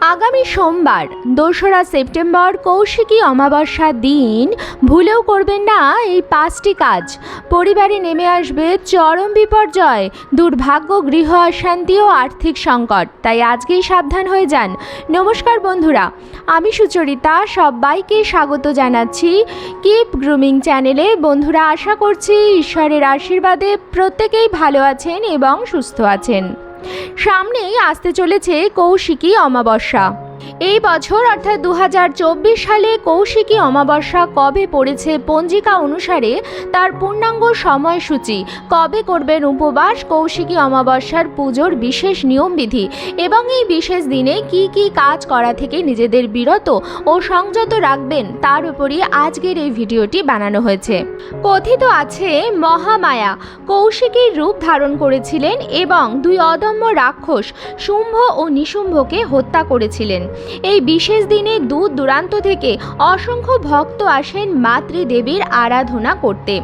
আগামী সোমবার, দোসরা সেপ্টেম্বর কৌশিকী অমাবস্যার দিন। ভুলেও করবেন না এই পাঁচটি কাজ। পরিবারে নেমে আসবে চরম বিপর্যয়, দুর্ভাগ্য, গৃহ অশান্তি ও আর্থিক সংকট। তাই আজকেই সাবধান হয়ে যান। নমস্কার বন্ধুরা, আমি সুচরিতা, সবাইকে স্বাগত জানাচ্ছি কিপ গ্রুমিং চ্যানেলে। বন্ধুরা, আশা করছি ঈশ্বরের আশীর্বাদে প্রত্যেকেই ভালো আছেন এবং সুস্থ আছেন। সামনেই আসতে চলেছে কৌশিকী অমাবস্যা। এই বছর অর্থাৎ দু হাজার চব্বিশ সালে কৌশিকী অমাবস্যা কবে পড়েছে পঞ্জিকা অনুসারে তার পূর্ণাঙ্গ সময়সূচি কবে করবেন উপবাস, কৌশিকী অমাবস্যার পুজোর বিশেষ নিয়মবিধি এবং এই বিশেষ দিনে কি কি কাজ করা থেকে নিজেদের বিরত ও সংযত রাখবেন তার উপরই আজকের এই ভিডিওটি বানানো হয়েছে। কথিত আছে, মহামায়া কৌশিকীর রূপ ধারণ করেছিলেন এবং দুই অদম্য রাক্ষস শুম্ভ ও নিশুম্ভকে হত্যা করেছিলেন। এই বিশেষ দিনে দূর দূরান্ত থেকে অসংখ্য ভক্ত আসেন মাতৃদেবীর আরাধনা করতে।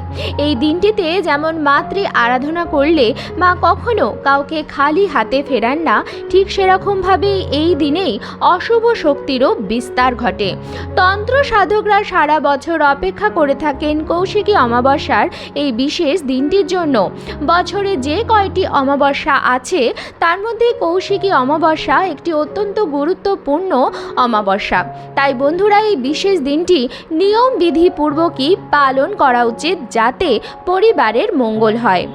এই দিনটিতে যেমন মাতৃ আরাধনা করলে মা কখনো কাউকে খালি হাতে ফেরান না, ঠিক সেরকমভাবেই এই দিনেই অশুভ শক্তিরও বিস্তার ঘটে। তন্ত্র সাধকরা সারা বছর অপেক্ষা করে থাকেন কৌশিকী অমাবস্যার এই বিশেষ দিনটির জন্য। বছরে যে কয়টি অমাবস্যা আছে, তার মধ্যে কৌশিকী অমাবস্যা একটি অত্যন্ত গুরুত্বপূর্ণ অমাবস্যা। তাই বন্ধুরা, এই বিশেষ দিনটি নিয়ম বিধিপূর্বকই পালন করা উচিত যাতে পরিবারের মঙ্গল হয়।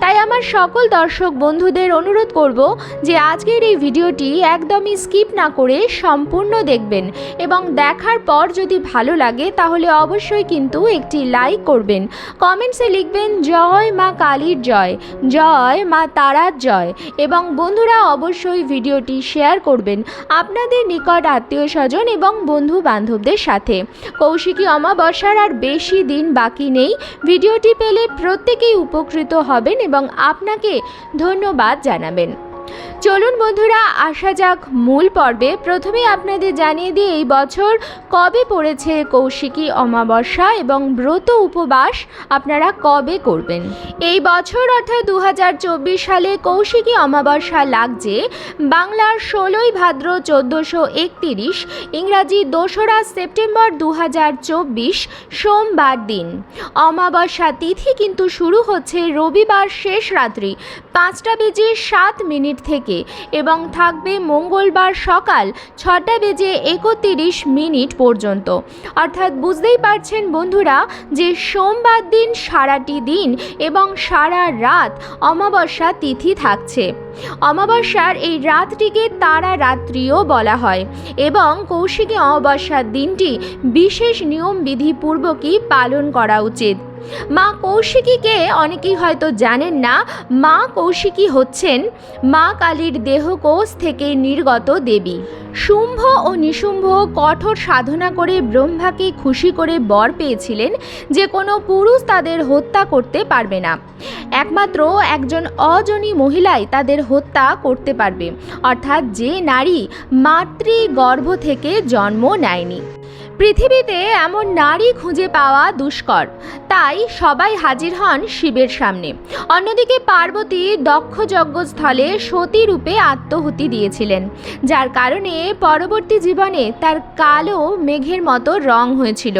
তাই আমার সকল দর্শক বন্ধুদের অনুরোধ করব যে আজকের এই ভিডিওটি একদমই স্কিপ না করে সম্পূর্ণ দেখবেন এবং দেখার পর যদি ভালো লাগে তাহলে অবশ্যই কিন্তু একটি লাইক করবেন। কমেন্টসে লিখবেন, জয় মা কালীর জয় জয় মা তারার জয়। এবং বন্ধুরা অবশ্যই ভিডিওটি শেয়ার করবেন আপনাদের নিকট আত্মীয় স্বজন এবং বন্ধু বান্ধবদের সাথে। কৌশিকী অমাবস্যার আর বেশি দিন বাকি নেই। ভিডিওটি পেলে প্রত্যেকেই উপকৃত হবেন এবং আপনাকে ধন্যবাদ জানাবেন। চলুন বন্ধুরা, আসা যাক মূল পর্বে। প্রথমে আপনাদের জানিয়ে দিই, এই বছর কবে পড়েছে কৌশিকী অমাবস্যা এবং ব্রত উপবাস আপনারা কবে করবেন? এই বছর অর্থাৎ দু হাজার চব্বিশ সালে কৌশিকী অমাবস্যা লাগছে। বাংলার ষোলোই ভাদ্র চোদ্দোশো একতিরিশ, ইংরাজি দোসরা সেপ্টেম্বর দু হাজার চব্বিশ, সোমবার দিন। অমাবস্যা তিথি কিন্তু শুরু হচ্ছে রবিবার শেষ রাত্রি, পাঁচটা বেজে সাত মিনিট থেকে। এবং থাকবে মঙ্গলবার সকাল ছটা বেজে একত্রিশ মিনিট পর্যন্ত। অর্থাৎ বুঝতেই পারছেন বন্ধুরা যে সোমবার দিন সারাটি দিন এবং সারা রাত অমাবস্যা তিথি থাকছে। অমাবস্যার এই রাতটিকে তারা রাত্রিও বলা হয় এবং কৌশিকী অমাবস্যার দিনটি বিশেষ নিয়ম বিধিপূর্বকই পালন করা উচিত। মা কৌশিকীকে অনেকেই হয়তো জানেন না, মা কৌশিকী হচ্ছেন মা কালীর দেহকোষ থেকে নির্গত দেবী। শুম্ভ ও নিশুম্ভ কঠোর সাধনা করে ব্রহ্মাকে খুশি করে বর পেয়েছিলেন, যে কোনো পুরুষ তাদের হত্যা করতে পারবে না। একমাত্র একজন অজনী মহিলাই তাদের হত্যা করতে পারবে। অর্থাৎ যে নারী মাতৃ গর্ভ থেকে জন্ম নেয়নি। পৃথিবীতে এমন নারী খুঁজে পাওয়া দুষ্কর। তাই সবাই হাজির হন শিবের সামনে। অন্যদিকে পার্বতী দক্ষ যজ্ঞস্থলে সতী রূপে আত্মহুতি দিয়েছিলেন, যার কারণে পরবর্তী জীবনে তার কালো মেঘের মতো রং হয়েছিল।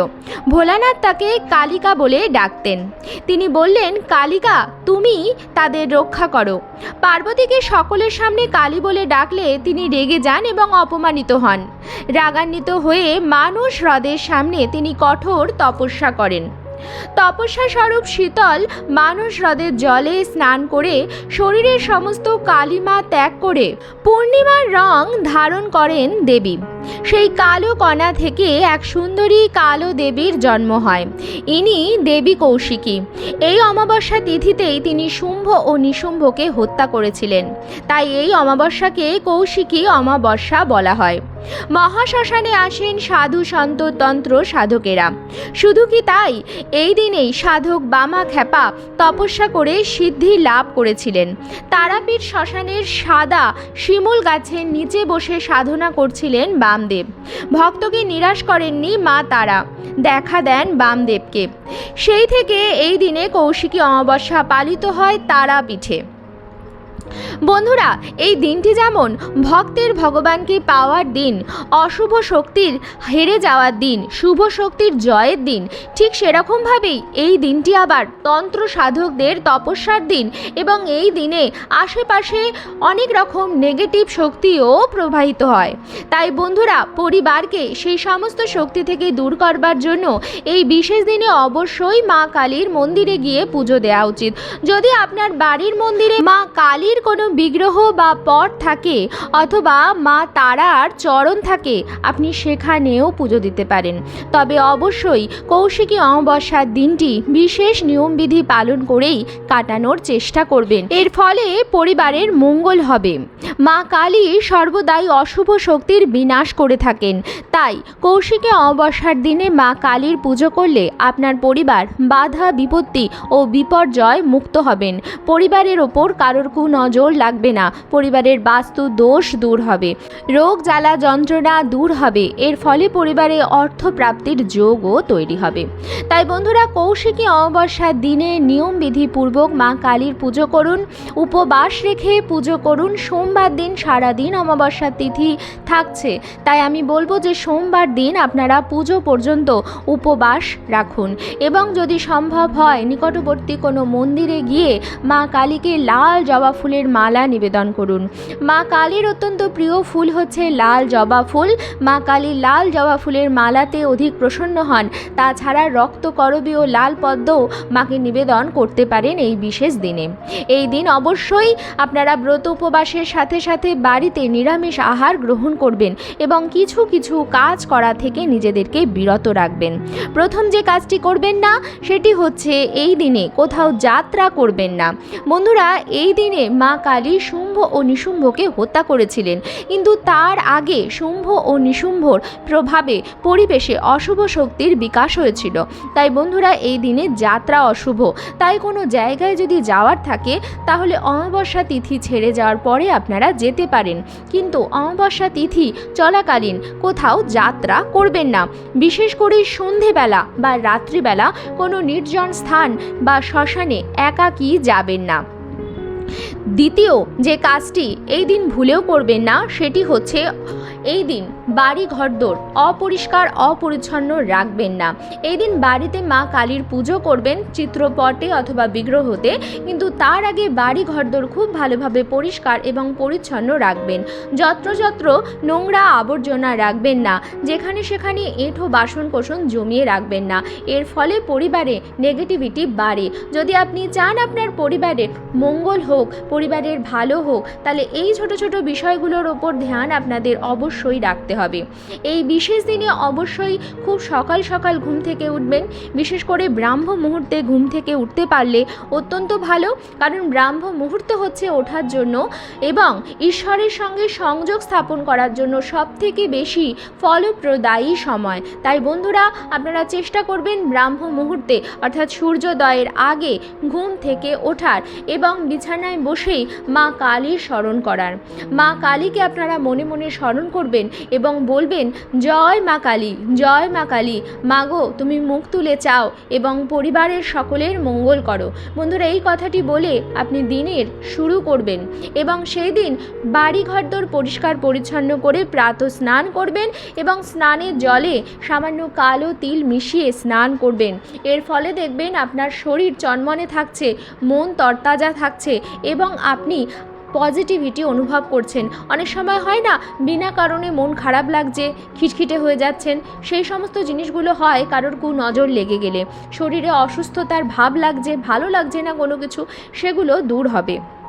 ভোলানাথ তাকে কালিকা বলে ডাকতেন। তিনি বললেন, কালিকা, তুমি তাদের রক্ষা করো। পার্বতীকে সকলের সামনে কালী বলে ডাকলে তিনি রেগে যান এবং অপমানিত হন। রাগান্বিত হয়ে মানুষ হ্রদের সামনে তিনি কঠোর তপস্যা করেন। তপস্যা স্বরূপ শীতল মানুষ হ্রদের জলে স্নান করে শরীরের সমস্ত কালিমা ত্যাগ করে পূর্ণিমার রং ধারণ করেন দেবী। সেই কালো কণা থেকে এক সুন্দরী কালো দেবীর জন্ম হয়। ইনি দেবী কৌশিকী। এই অমাবস্যা তিথিতেই তিনি শুম্ভ ও নিশুম্ভকে হত্যা করেছিলেন। তাই এই অমাবস্যাকে কৌশিকী অমাবস্যা বলা হয়। মহাশ্মশানে আসেন সাধু সন্ত তন্ত্র সাধকেরা। শুধু কি তাই? এই দিনেই সাধক বামা খ্যাপা তপস্যা করে সিদ্ধি লাভ করেছিলেন। তারাপীঠ শ্মশানের সাদা শিমুল গাছের নিচে বসে সাধনা করছিলেন বামদেব। ভক্তকে নিরাশ করেননি মা তারা। দেখা দেন বামদেবকে। সেই থেকে এই দিনে কৌশিকী অমাবস্যা পালিত হয় তারাপীঠে। বন্ধুরা, এই দিনটি যেমন ভক্তের ভগবানকে পাওয়ার দিন, অশুভ শক্তির হেরে যাওয়ার দিন, শুভ শক্তির জয়ের দিন, ঠিক সেরকমভাবেই এই দিনটি আবার তন্ত্র সাধকদের তপস্যার দিন এবং এই দিনে আশেপাশে অনেক রকম নেগেটিভ শক্তিও প্রবাহিত হয়। তাই বন্ধুরা, পরিবারকে সেই সমস্ত শক্তি থেকে দূর করবার জন্য এই বিশেষ দিনে অবশ্যই মা কালীর মন্দিরে গিয়ে পুজো দেওয়া উচিত। যদি আপনার বাড়ির মন্দিরে মা কালীর কোনো বিগ্রহ বা পট থাকে অথবা মা তারার চরণ থাকে, আপনি সেখানেও পুজো দিতে পারেন। তবে অবশ্যই কৌশিকী অমাবস্যার দিনটি বিশেষ নিয়মবিধি পালন করেই কাটানোর চেষ্টা করবেন। এর ফলে পরিবারের মঙ্গল হবে। মা কালী সর্বদাই অশুভ শক্তির বিনাশ করে থাকেন। তাই কৌশিকী অমাবস্যার দিনে মা কালীর পুজো করলে আপনার পরিবার বাধা, বিপত্তি ও বিপর্যয় মুক্ত হবেন। পরিবারের ওপর কারোর কুনজর লাগবে না, পরিবারের বাস্তু দোষ দূর হবে। রোগ জ্বালা যন্ত্রণা দূর হবে, এর ফলে পরিবারে অর্থ প্রাপ্তির যোগও তৈরি হবে। তাই বন্ধুরা, কৌশিকী অমাবস্যার দিনে নিয়মবিধি পূর্বক মা কালীর পুজো করুন, উপবাস রেখে পুজো করুন। সোমবার দিন সারা দিন অমাবস্যার তিথি থাকছে, তাই আমি বলব যে সোমবার দিন আপনারা পুজো পর্যন্ত উপবাস রাখুন। এবং যদি সম্ভব হয়, নিকটবর্তী কোনো মন্দিরে গিয়ে মা কালীকে লাল জবা ফুলের মালা নিবেদন করুন। মা কালীর অত্যন্ত প্রিয় ফুল হচ্ছে লাল জবা ফুল। মা কালী লাল জবা ফুলের মালাতে অধিক প্রসন্ন হন। তাছাড়া রক্ত করবী ও লাল পদ্মও মাকে নিবেদন করতে পারেন এই বিশেষ দিনে। এই দিন অবশ্যই আপনারা ব্রত উপবাসের সাথে সাথে বাড়িতে নিরামিষ আহার গ্রহণ করবেন এবং কিছু কিছু কাজ করা থেকে নিজেদেরকে বিরত রাখবেন। প্রথম যে কাজটি করবেন না, সেটি হচ্ছে এই দিনে কোথাও যাত্রা করবেন না। বন্ধুরা, এই দিনে মা কালী শুম্ভ ও নিশুম্ভকে হত্যা করেছিলেন। কিন্তু তার আগে শুম্ভ ও নিশুম্ভর প্রভাবে পরিবেশে অশুভ শক্তির বিকাশ হয়েছিল। তাই বন্ধুরা, এই দিনে যাত্রা অশুভ। তাই কোনো জায়গায় যদি যাওয়ার থাকে, তাহলে অমাবস্যা তিথি ছেড়ে যাওয়ার পরে আপনারা যেতে পারেন। কিন্তু অমাবস্যা তিথি চলাকালীন কোথাও যাত্রা করবেন না। বিশেষ করে সন্ধেবেলা বা রাত্রিবেলা কোনো নির্জন স্থান বা শ্মশানে একাকী যাবেন না। দ্বিতীয় যে কাজটি এই দিন ভুলেও করবেন না, সেটি হচ্ছে এই দিন বাড়ি ঘরদোর অপরিষ্কার, অপরিচ্ছন্ন রাখবেন না। এই দিন বাড়িতে মা কালীর পুজো করবেন চিত্রপটে অথবা বিগ্রহতে, কিন্তু তার আগে বাড়ি ঘরদোর খুব ভালোভাবে পরিষ্কার এবং পরিচ্ছন্ন রাখবেন। যত্রযত্র নোংরা আবর্জনা রাখবেন না, যেখানে সেখানে এঁঠো বাসন কোসন জমিয়ে রাখবেন না। এর ফলে পরিবারে নেগেটিভিটি বাড়ে। যদি আপনি চান আপনার পরিবারের মঙ্গল হোক পরিবারের ভালো হোক, তাহলে এই ছোট ছোট বিষয়গুলোর ওপর ধ্যান আপনাদের অবশ্যই রাখতে হবে। এই বিশেষ দিনে অবশ্যই খুব সকাল সকাল ঘুম থেকে উঠবেন। বিশেষ করে ব্রাহ্ম মুহূর্তে ঘুম থেকে উঠতে পারলে অত্যন্ত ভালো, কারণ ব্রাহ্ম মুহূর্ত হচ্ছে ওঠার জন্য এবং ঈশ্বরের সঙ্গে সংযোগ স্থাপন করার জন্য সবথেকে বেশি ফলপ্রদায়ী সময়। তাই বন্ধুরা, আপনারা চেষ্টা করবেন ব্রাহ্ম মুহূর্তে, অর্থাৎ সূর্যোদয়ের আগে ঘুম থেকে ওঠার এবং বিছানায় বসেই মা কালীর স্মরণ করার। মা কালীকে আপনারা মনে মনে স্মরণ করবেন এবং বলবেন, জয় মা কালী, জয় মা কালী। মাগো তুমি মুখ তুলে চাও এবং পরিবারের সকলের মঙ্গল করো। বন্ধুরা, এই কথাটি বলে আপনি দিনের শুরু করবেন এবং সেই দিন বাড়ি ঘরদোর পরিষ্কার পরিচ্ছন্ন করে প্রাত স্নান করবেন এবং স্নানের জলে সামান্য কালো তিল মিশিয়ে স্নান করবেন। এর ফলে দেখবেন আপনার শরীর চনমনে থাকছে, মন তরতাজা থাকছে এবং আপনি পজিটিভিটি অনুভব করছেন। অনেক সময় হয় না, বিনা কারণে মন খারাপ লাগছে, খিটখিটে হয়ে যাচ্ছেন, সেই সমস্ত জিনিসগুলো হয় কারোর কু নজর লেগে গেলে। শরীরে অসুস্থতার ভাব লাগছে, ভালো লাগছে না কোনো কিছু, সেগুলো দূর হবে।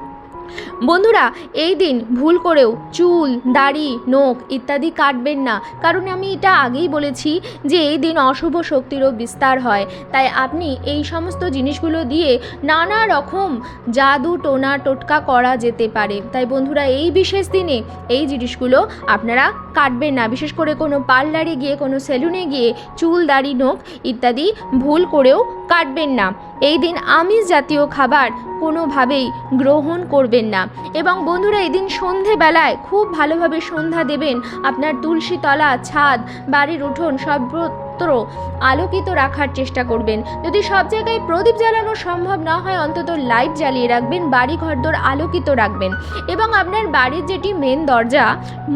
বন্ধুরা, এই দিন ভুল করেও চুল, দাড়ি, নখ ইত্যাদি কাটবেন না। কারণ আমি এটা আগেই বলেছি যে এই দিন অশুভ শক্তিরও বিস্তার হয়। তাই আপনি এই সমস্ত জিনিসগুলো দিয়ে নানা রকম জাদু, টোনা, টোটকা করা যেতে পারে। তাই বন্ধুরা, এই বিশেষ দিনে এই জিনিসগুলো আপনারা কাটবেন না। বিশেষ করে কোনো পার্লারে গিয়ে, কোনো সেলুনে গিয়ে চুল, দাড়ি, নখ ইত্যাদি ভুল করেও কাটবেন না। এই দিন আমিষ জাতীয় খাবার কোনোভাবেই গ্রহণ করবেন না। এবং বন্ধুরা এদিন সন্ধেবেলায় খুব ভালোভাবে সন্ধ্যা দেবেন। আপনার তুলসী তলা ছাদ, বাড়ির উঠোন সর্বত্র সর্বত্র আলোকিত রাখার চেষ্টা করবেন। যদি সব জায়গায় প্রদীপ জ্বালানো সম্ভব না হয়, অন্তত লাইট জ্বালিয়ে রাখবেন বাড়ি ঘরদোর আলোকিত রাখবেন। এবং আপনার বাড়ির যেটি মেন দরজা,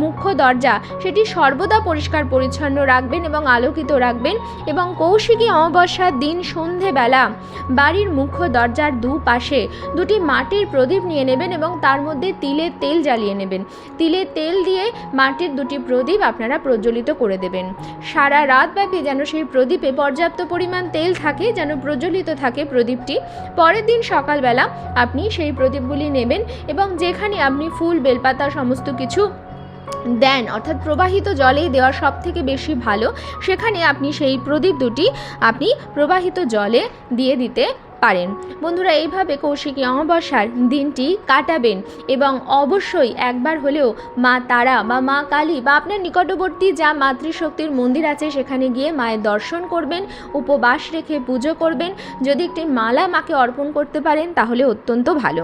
মুখ্য দরজা, সেটি সর্বদা পরিষ্কার পরিচ্ছন্ন রাখবেন এবং আলোকিত রাখবেন। এবং কৌশিকী অমাবস্যার দিন সন্ধেবেলা বাড়ির মুখ্য দরজার দুপাশে দুটি মাটির প্রদীপ নিয়ে নেবেন এবং তার মধ্যে তিলের তেল জ্বালিয়ে নেবেন। তিলের তেল দিয়ে মাটির দুটি প্রদীপ আপনারা প্রজ্বলিত করে দেবেন। সারা রাতব্যাপী যেন সেই প্রদীপে পর্যাপ্ত পরিমাণ তেল থাকে, যেন প্রজ্বলিত থাকে প্রদীপটি। পরের দিন সকালবেলা আপনি সেই প্রদীপগুলি নেবেন এবং যেখানে আপনি ফুল, বেলপাতা সমস্ত কিছু দেন, অর্থাৎ প্রবাহিত জলেই দেওয়া সব থেকে বেশি ভালো, সেখানে আপনি সেই প্রদীপ দুটি আপনি প্রবাহিত জলে দিয়ে দিতে পারেন। বন্ধুরা, এইভাবে কৌশিকী অমাবস্যার দিনটি কাটাবেন এবং অবশ্যই একবার হলেও মা তারা বা মা কালী বা আপনার নিকটবর্তী যা মাতৃশক্তির মন্দির আছে, সেখানে গিয়ে মায়ের দর্শন করবেন, উপবাস রেখে পুজো করবেন। যদি একটি মালা মাকে অর্পণ করতে পারেন, তাহলে অত্যন্ত ভালো।